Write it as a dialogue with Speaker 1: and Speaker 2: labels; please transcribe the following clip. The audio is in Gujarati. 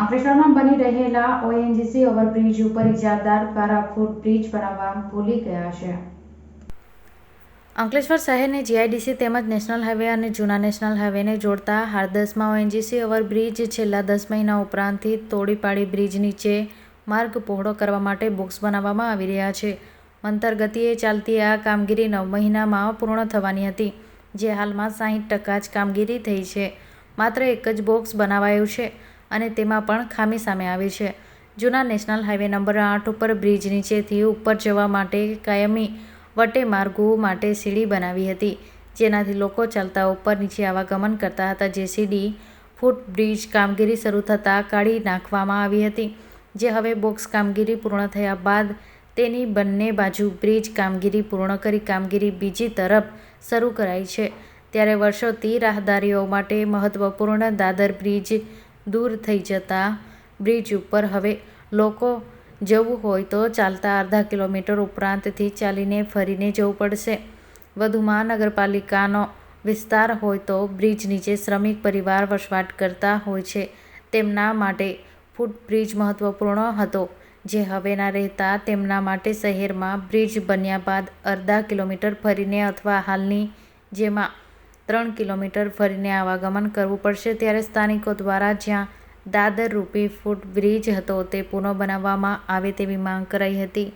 Speaker 1: અંકલેશ્વરમાં બની રહેલા ઓએનજીસી ઓવરબ્રિજ ઉપર ઇજારદાર દ્વારા ફૂટબ્રિજ બનાવવા ભૂલી ગયા છે. અંકલેશ્વર શહેરને જીઆઈડીસી તેમજ નેશનલ હાઈવે અને જૂના નેશનલ હાઈવેને જોડતા હારદસમાં ઓએનજીસી ઓવરબ્રિજ છેલ્લા દસ મહિના ઉપરાંતથી તોડી પાડી બ્રિજ નીચે માર્ગ પહોળો કરવા માટે બોક્સ બનાવવામાં આવી રહ્યા છે. મંતર ગતિએ ચાલતી આ કામગીરી નવ મહિનામાં પૂર્ણ થવાની હતી, જે હાલમાં સાહીઠ ટકા જ કામગીરી થઈ છે. માત્ર એક જ બોક્સ બનાવાયું છે. અને તેમાં પણ ખામી સામે આવી છે. જૂના નેશનલ હાઈવે નંબર આઠ ઉપર બ્રિજ નીચેથી ઉપર જવા માટે કાયમી વટે માર્ગો માટે સીડી બનાવી હતી, જેનાથી લોકો ચાલતા ઉપર નીચે આવાગમન કરતા હતા. જે સીડી ફૂટ બ્રિજ કામગીરી શરૂ થતાં કાઢી નાખવામાં આવી હતી, જે હવે બોક્સ કામગીરી પૂર્ણ થયા બાદ તેની બંને બાજુ બ્રિજ કામગીરી પૂર્ણ કરી કામગીરી બીજી તરફ શરૂ કરાઈ છે. ત્યારે વર્ષોથી રાહદારીઓ માટે મહત્ત્વપૂર્ણ દાદર બ્રિજ દૂર થઈ જતા બ્રિજ ઉપર. હવે લોકો જવું હોય તો ચાલતા અડધા કિલોમીટર ઉપરાંતથી ચાલીને ફરીને જવું પડશે. વધુમાં નગરપાલિકાનો વિસ્તાર હોય તો બ્રિજ નીચે શ્રમિક પરિવાર વસવાટ કરતા હોય છે. તેમના માટે ફૂટબ્રિજ મહત્વપૂર્ણ હતો. જે હવે ના રહેતા તેમના માટે શહેરમાં બ્રિજ બન્યા બાદ અડધા કિલોમીટર ફરીને અથવા હાલની જેમાં ત્રણ કિલોમીટર ફરીને આવાગમન કરવું પડશે ત્યારે સ્થાનિકો દ્વારા જ્યાં દાદર રૂપી ફૂટ બ્રિજ હતો તે પુનઃ બનાવવામાં આવે તેવી માંગ કરાઈ હતી.